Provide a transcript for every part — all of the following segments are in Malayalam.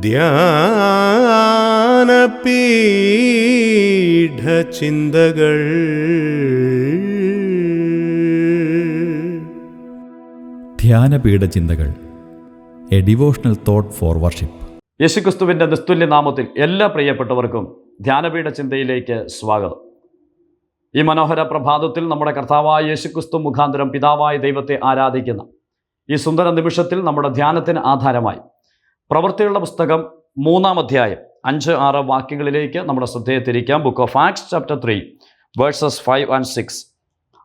ധ്യാനപീഠ ചിന്തകൾ ധ്യാനപീഠ ചിന്തകൾ a devotional thought for worship യേശുക്രിസ്തുവിന്റെ നിസ്തുല്യ നാമത്തിൽ എല്ലാ പ്രിയപ്പെട്ടവർക്കും ധ്യാനപീഠ ചിന്തയിലേക്ക് സ്വാഗതം. ഈ മനോഹര പ്രഭാതത്തിൽ നമ്മുടെ കർത്താവായ യേശുക്രിസ്തു മുഖാന്തരം പിതാവായ ദൈവത്തെ ആരാധിക്കുന്ന ഈ സുന്ദര നിമിഷത്തിൽ നമ്മുടെ ധ്യാനത്തിന് ആധാരമായി പ്രവൃത്തിയുള്ള പുസ്തകം മൂന്നാം അധ്യായം. അഞ്ച് ആറ് വാക്യങ്ങളിലേക്ക് നമ്മുടെ ശ്രദ്ധയെ തിരിക്കാം. Book of Acts chapter three verses five and six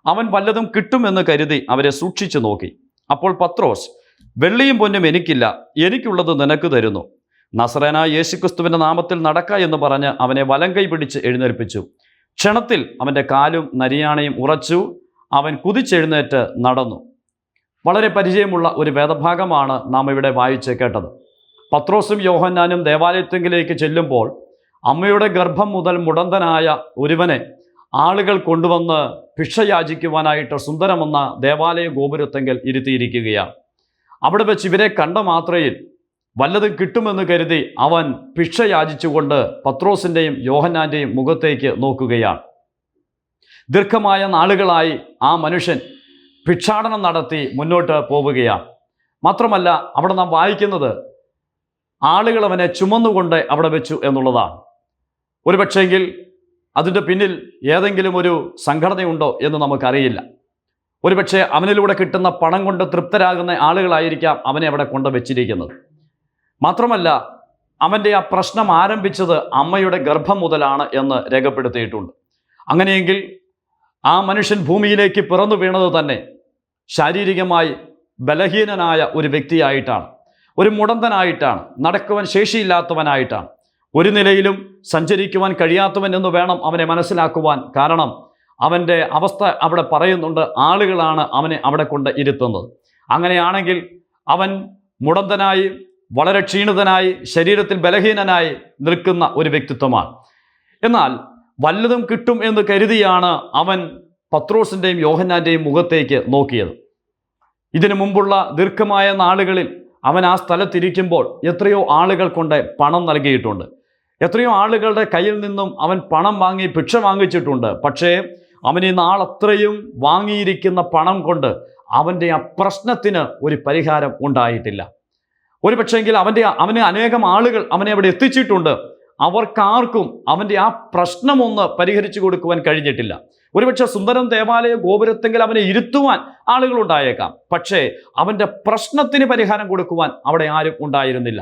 അവൻ വല്ലതും കിട്ടുമെന്ന് കരുതി അവരെ സൂക്ഷിച്ചു നോക്കി. അപ്പോൾ പത്രോസ് വെള്ളിയും പൊന്നും എനിക്കില്ല എനിക്കുള്ളത് നിനക്ക് തരുന്നു. നസറേന യേശുക്രിസ്തുവിന്റെ നാമത്തിൽ നടക്ക എന്ന് പറഞ്ഞ് അവനെ വലം കൈ പിടിച്ച് എഴുന്നേൽപ്പിച്ചു. ക്ഷണത്തിൽ അവന്റെ കാലും നരിയാണയും ഉറച്ചു അവൻ കുതിച്ചെഴുന്നേറ്റ് നടന്നു. വളരെ പരിചയമുള്ള ഒരു വേദഭാഗമാണ് നാം ഇവിടെ വായിച്ച് കേട്ടത്. പത്രോസും യോഹന്നാനും ദേവാലയത്തെങ്കിലേക്ക് ചെല്ലുമ്പോൾ അമ്മയുടെ ഗർഭം മുതൽ മുടന്തനായ ഒരുവനെ ആളുകൾ കൊണ്ടുവന്ന് ഭിക്ഷ യാചിക്കുവാനായിട്ട് സുന്ദരമെന്ന ദേവാലയ ഗോപുരത്തെങ്കിൽ ഇരുത്തിയിരിക്കുകയാണ്. അവിടെ വെച്ച് ഇവരെ കണ്ട മാത്രയിൽ വല്ലതും കിട്ടുമെന്ന് കരുതി അവൻ ഭിക്ഷ യാചിച്ചുകൊണ്ട് പത്രോസിന്റെയും യോഹന്നാന്റെയും മുഖത്തേക്ക് നോക്കുകയാണ്. ദീർഘമായ നാളുകളായി ആ മനുഷ്യൻ ഭിക്ഷാടനം നടത്തി മുന്നോട്ട് പോവുകയാണ്. മാത്രമല്ല അവിടെ നാം വായിക്കുന്നത് ആളുകൾ അവനെ ചുമന്നുകൊണ്ട് അവിടെ വെച്ചു എന്നുള്ളതാണ്. ഒരുപക്ഷെങ്കിൽ അതിന്റെ പിന്നിൽ ഏതെങ്കിലും ഒരു സംഘടനയുണ്ടോ എന്ന് നമുക്കറിയില്ല. ഒരുപക്ഷെ അവനിലൂടെ കിട്ടുന്ന പണം കൊണ്ട് തൃപ്തരാകുന്ന ആളുകളായിരിക്കാം അവനെ അവിടെ കൊണ്ട് വെച്ചിരിക്കുന്നത്. മാത്രമല്ല അവന്റെ ആ പ്രശ്നം ആരംഭിച്ചത് അമ്മയുടെ ഗർഭം മുതലാണ് എന്ന് രേഖപ്പെടുത്തിയിട്ടുണ്ട്. അങ്ങനെയെങ്കിൽ ആ മനുഷ്യൻ ഭൂമിയിലേക്ക് പിറന്നു വീണത് തന്നെ ശാരീരികമായി ബലഹീനനായ ഒരു വ്യക്തിയായിട്ടാണ്. ഒരു മുടന്തനായിട്ടാണ് നടക്കുവാൻ ശേഷിയില്ലാത്തവനായിട്ടാണ്. ഒരു നിലയിലും സഞ്ചരിക്കുവാൻ കഴിയാത്തവൻ എന്ന് വേണം അവനെ മനസ്സിലാക്കുവാൻ. കാരണം അവന്റെ അവസ്ഥ അവിടെ പറയുന്നുണ്ട് ആളുകളാണ് അവനെ അവിടെ കൊണ്ട് ഇരുത്തുന്നത്. അങ്ങനെയാണെങ്കിൽ അവൻ മുടന്തനായി വളരെ ക്ഷീണിതനായി ശരീരത്തിൽ ബലഹീനനായി നിൽക്കുന്ന ഒരു വ്യക്തിത്വമാണ്. എന്നാൽ വല്ലതും കിട്ടും എന്ന് കരുതിയാണ് അവൻ പത്രോസിന്റെയും യോഹന്നാന്റെയും മുഖത്തേക്ക് നോക്കിയത്. ഇതിനു മുമ്പുള്ള ദീർഘമായ നാളുകളിൽ അവൻ ആ സ്ഥലത്തിരിക്കുമ്പോൾ എത്രയോ ആളുകൾ കൊണ്ട് പണം നൽകിയിട്ടുണ്ട്. എത്രയോ ആളുകളുടെ കയ്യിൽ നിന്നും അവൻ പണം വാങ്ങി ഭിക്ഷ വാങ്ങിച്ചിട്ടുണ്ട്. പക്ഷേ അവൻ ഈ നാളത്രയും വാങ്ങിയിരിക്കുന്ന പണം കൊണ്ട് അവന്റെ ആ പ്രശ്നത്തിന് ഒരു പരിഹാരം ഉണ്ടായിട്ടില്ല. ഒരു പക്ഷേങ്കിൽ അവന്റെ അവന് അനേകം ആളുകൾ അവനെ അവിടെ എത്തിച്ചിട്ടുണ്ട്. അവർക്കാർക്കും അവന്റെ ആ പ്രശ്നമൊന്ന് പരിഹരിച്ചു കൊടുക്കുവാൻ കഴിഞ്ഞിട്ടില്ല. ഒരുപക്ഷെ സുന്ദരം ദേവാലയ ഗോപുരത്തെങ്കിൽ അവനെ ഇരുത്തുവാൻ ആളുകൾ ഉണ്ടായേക്കാം പക്ഷേ അവന്റെ പ്രശ്നത്തിന് പരിഹാരം കൊടുക്കുവാൻ അവിടെ ആരും ഉണ്ടായിരുന്നില്ല.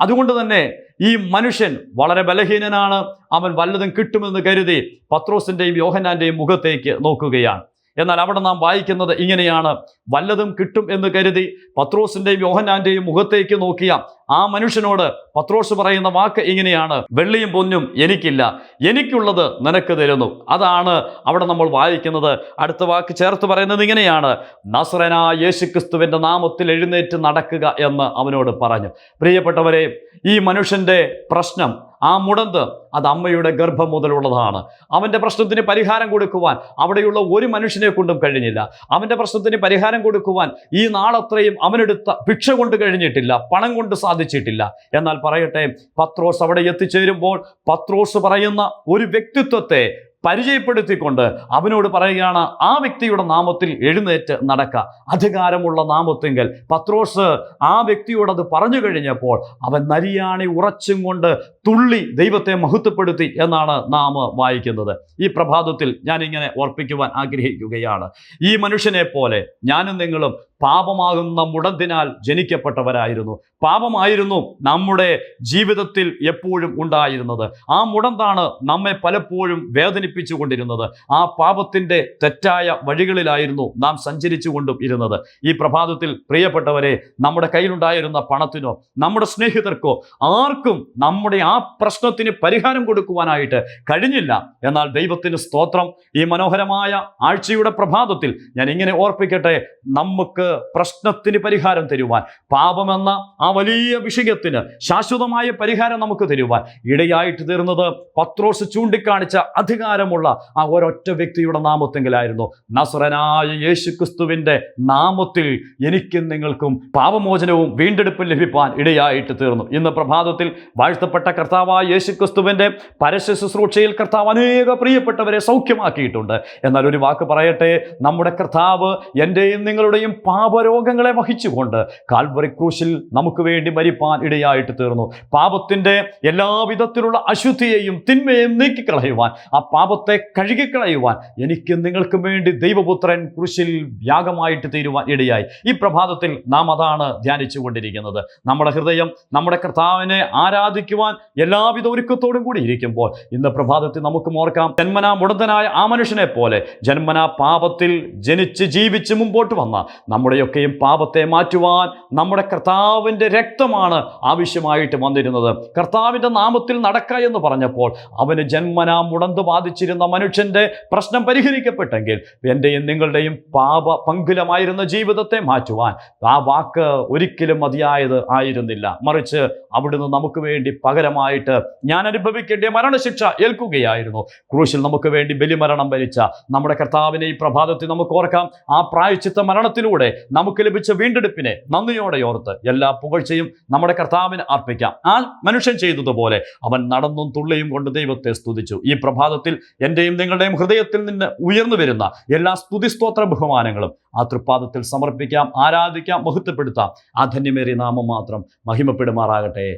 അതുകൊണ്ട് തന്നെ ഈ മനുഷ്യൻ വളരെ ബലഹീനനാണ്. അവൻ വല്ലതും കിട്ടുമെന്ന് കരുതി പത്രോസിന്റെയും യോഹനാന്റെയും മുഖത്തേക്ക് നോക്കുകയാണ്. എന്നാൽ അവിടെ നാം വായിക്കുന്നത് ഇങ്ങനെയാണ്. വല്ലതും കിട്ടും എന്ന് കരുതി പത്രോസിന്റെയും യോഹനാന്റെയും മുഖത്തേക്ക് നോക്കിയ ആ മനുഷ്യനോട് പത്രോസ് പറയുന്ന വാക്ക് ഇങ്ങനെയാണ്. വെള്ളിയും പൊന്നും എനിക്കില്ല. എനിക്കുള്ളത് നിനക്ക് തരുന്നു. അതാണ് അവിടെ നമ്മൾ വായിക്കുന്നത്. അടുത്ത വാക്ക് ചേർത്ത് പറയുന്നത് ഇങ്ങനെയാണ്. നസ്രന യേശുക്രിസ്തുവിന്റെ നാമത്തിൽ എഴുന്നേറ്റ് നടക്കുക എന്ന് അവനോട് പറഞ്ഞു. പ്രിയപ്പെട്ടവരെ ഈ മനുഷ്യന്റെ പ്രശ്നം ആ മുടന്ത് അത് അമ്മയുടെ ഗർഭം മുതലുള്ളതാണ്. അവന്റെ പ്രശ്നത്തിന് പരിഹാരം കൊടുക്കുവാൻ അവിടെയുള്ള ഒരു മനുഷ്യനെ കൊണ്ടും കഴിഞ്ഞില്ല. അവന്റെ പ്രശ്നത്തിന് പരിഹാരം കൊടുക്കുവാൻ ഈ നാളത്രയും അവനെടുത്ത ഭിക്ഷ കൊണ്ട് കഴിഞ്ഞിട്ടില്ല പണം കൊണ്ട് സാധിച്ചിട്ടില്ല. എന്നാൽ പറയട്ടെ പത്രോസ് അവിടെ എത്തിച്ചേരുമ്പോൾ പത്രോസ് പറയുന്ന ഒരു വ്യക്തിത്വത്തെ പരിചയപ്പെടുത്തിക്കൊണ്ട് അവനോട് പറയുകയാണ് ആ വ്യക്തിയുടെ നാമത്തിൽ എഴുന്നേറ്റ് നടക്കുക അധികാരമുള്ള നാമത്തെങ്കിൽ പത്രോസ് ആ വ്യക്തിയോടത് പറഞ്ഞു കഴിഞ്ഞപ്പോൾ അവൻ നരിയാണി ഉറച്ചും കൊണ്ട് തുള്ളി ദൈവത്തെ മഹത്വപ്പെടുത്തി എന്നാണ് നാം വായിക്കുന്നത്. ഈ പ്രഭാതത്തിൽ ഞാൻ ഇങ്ങനെ ഓർപ്പിക്കുവാൻ ആഗ്രഹിക്കുകയാണ്. ഈ മനുഷ്യനെ പോലെ ഞാനും നിങ്ങളും പാപമാകുന്ന മുടന്തിനാൽ ജനിക്കപ്പെട്ടവരായിരുന്നു. പാപമായിരുന്നു നമ്മുടെ ജീവിതത്തിൽ എപ്പോഴും ഉണ്ടായിരുന്നത്. ആ മുടന്താണ് നമ്മെ പലപ്പോഴും വേദനിപ്പിച്ചു കൊണ്ടിരുന്നത് ആ പാപത്തിന്റെ തെറ്റായ വഴികളിലായിരുന്നു നാം സഞ്ചരിച്ചു കൊണ്ടും ഇരുന്നത്. ഈ പ്രഭാതത്തിൽ പ്രിയപ്പെട്ടവരെ നമ്മുടെ കയ്യിലുണ്ടായിരുന്ന പണത്തിനോ നമ്മുടെ സ്നേഹിതർക്കോ ആർക്കും നമ്മുടെ ആ പ്രശ്നത്തിന് പരിഹാരം കൊടുക്കുവാനായിട്ട് കഴിഞ്ഞില്ല. എന്നാൽ ദൈവത്തിന് സ്തോത്രം. ഈ മനോഹരമായ ആഴ്ചയുടെ പ്രഭാതത്തിൽ ഞാൻ ഇങ്ങനെ ഓർപ്പിക്കട്ടെ നമുക്ക് പ്രശ്നത്തിന് പരിഹാരം തരുവാൻ പാപമെന്ന ആ വലിയ വിഷയത്തിന് ശാശ്വതമായ പരിഹാരം നമുക്ക് തരുവാൻ. ഇടയായിട്ട് തീർന്നത് പത്രോസ് ചൂണ്ടിക്കാണിച്ച അധികാരമുള്ള ആ ഒരൊറ്റ വ്യക്തിയുടെ നാമത്തെങ്കിലായിരുന്നു. നസ്രനായ യേശു ക്രിസ്തുവിന്റെ നാമത്തിൽ എനിക്കും നിങ്ങൾക്കും പാപമോചനവും വീണ്ടെടുപ്പും ലഭിപ്പാൻ ഇടയായിട്ട് തീർന്നു. ഇന്ന് പ്രഭാതത്തിൽ വാഴ്ത്തപ്പെട്ട കർത്താവായ യേശു ക്രിസ്തുവിന്റെ പരസ്യ ശുശ്രൂഷയിൽ കർത്താവ് അനേക പ്രിയപ്പെട്ടവരെ സൗഖ്യമാക്കിയിട്ടുണ്ട്. എന്നാൽ ഒരു വാക്ക് പറയട്ടെ നമ്മുടെ കർത്താവ് എന്റെയും നിങ്ങളുടെയും പാപരോഗങ്ങളെ വഹിച്ചുകൊണ്ട് കാൽവറി ക്രൂശിൽ നമുക്ക് വേണ്ടി മരിപ്പാൻ ഇടയായിട്ട് തീർന്നു. പാപത്തിന്റെ എല്ലാവിധത്തിലുള്ള അശുദ്ധിയെയും തിന്മയെയും നീക്കിക്കളയുവാൻ ആ പാപത്തെ കഴുകിക്കളയുവാൻ എനിക്ക് നിങ്ങൾക്കും വേണ്ടി ദൈവപുത്രൻ ക്രൂശിൽ യാഗമായിട്ട് തീരുവാൻ ഇടയായി. ഈ പ്രഭാതത്തിൽ നാം അതാണ് ധ്യാനിച്ചു കൊണ്ടിരിക്കുന്നത്. നമ്മുടെ ഹൃദയം നമ്മുടെ കർത്താവിനെ ആരാധിക്കുവാൻ എല്ലാവിധ ഒരുക്കത്തോടും കൂടി ഇരിക്കുമ്പോൾ ഇന്ന് പ്രഭാതത്തിൽ നമുക്ക് ഓർക്കാം ജന്മനാ മുടന്തനായ ആ മനുഷ്യനെ പോലെ ജന്മനാ പാപത്തിൽ ജനിച്ച് ജീവിച്ച് മുമ്പോട്ട് വന്ന നമ്മുടെയൊക്കെയും പാപത്തെ മാറ്റുവാൻ നമ്മുടെ കർത്താവിന്റെ രക്തമാണ് ആവശ്യമായിട്ട് വന്നിരുന്നത്. കർത്താവിന്റെ നാമത്തിൽ നടക്ക എന്ന് പറഞ്ഞപ്പോൾ അവന് ജന്മനാ മുടന്ത് ബാധിച്ചിരുന്ന മനുഷ്യന്റെ പ്രശ്നം പരിഹരിക്കപ്പെട്ടെങ്കിൽ എന്റെയും നിങ്ങളുടെയും പാപ പങ്കുലമായിരുന്ന ജീവിതത്തെ മാറ്റുവാൻ ആ വാക്ക് ഒരിക്കലും മതിയായത് ആയിരുന്നില്ല. മറിച്ച് അവിടുന്ന് നമുക്ക് വേണ്ടി പകരമായിട്ട് ഞാൻ അനുഭവിക്കേണ്ട മരണശിക്ഷ ഏൽക്കുകയായിരുന്നു. ക്രൂശിൽ നമുക്ക് വേണ്ടി ബലിമരണം ഭരിച്ച നമ്മുടെ കർത്താവിനെ ഈ പ്രഭാതത്തിൽ നമുക്ക് ഓർക്കാം. ആ പ്രായച്ചിത്ത മരണത്തിലൂടെ നമുക്ക് ലഭിച്ച വീണ്ടെടുപ്പിനെ നന്ദിയോടെ ഓർത്ത് എല്ലാ പുകഴ്ചയും നമ്മുടെ കർത്താവിന് അർപ്പിക്കാം. ആ മനുഷ്യൻ ചെയ്തതുപോലെ അവൻ നടന്നും തുള്ളിയും കൊണ്ട് ദൈവത്തെ സ്തുതിച്ചു. ഈ പ്രഭാതത്തിൽ എന്റെയും നിങ്ങളുടെയും ഹൃദയത്തിൽ നിന്ന് ഉയർന്നു വരുന്ന എല്ലാ സ്തുതിസ്തോത്ര ബഹുമാനങ്ങളും ആ തൃപ്പാദത്തിൽ സമർപ്പിക്കാം ആരാധിക്കാം മഹത്വപ്പെടുത്താം. ആ ധന്യമേറിയ നാമം മാത്രം മഹിമപ്പെടുമാറാകട്ടെ.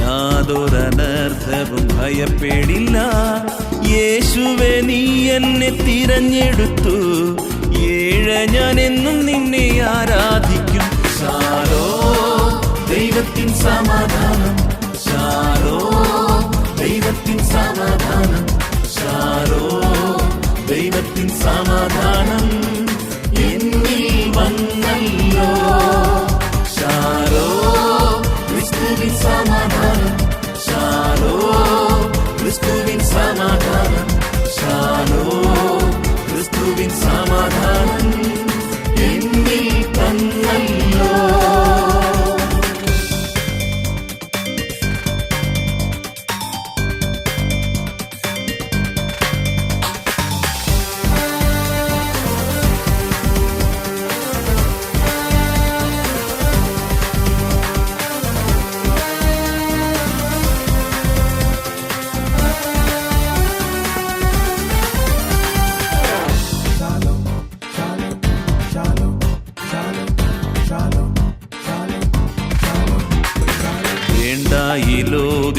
യാതൊരനർത്ഥവും ഭയപ്പെടില്ല. യേശുവെ നീ എന്നെ തിരഞ്ഞെടുത്തു. ഏഴ ഞാൻ എന്നും നിന്നെ ആരാധിക്കും. സാരോ ദൈവത്തിൻ സമാധാനം.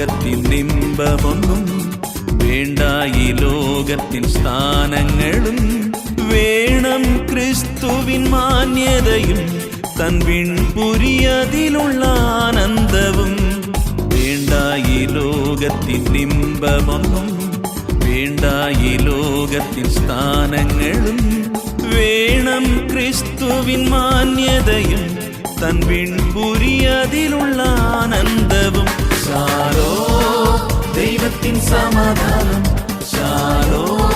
ലോകത്തിൻ നിമ്പമൊന്നും വേണ്ട ഈ ലോകത്തിൻ സ്ഥാനങ്ങളും വേണം ക്രിസ്തുവിൻ മാന്യതയും തൻ വിൺപുരിയതിലുള്ള ആനന്ദവും വേണ്ട ഈ ലോകത്തിൻ നിമ്പമൊന്നും വേണ്ട ഈ ലോകത്തിൻ സ്ഥാനങ്ങളും വേണം ക്രിസ്തുവിൻ മാന്യതയും തൻ വിൺപുരിയതിലുള്ള ആനന്ദവും ஷாலோ தெய்வத்தின் சமாதானம். ஷாலோ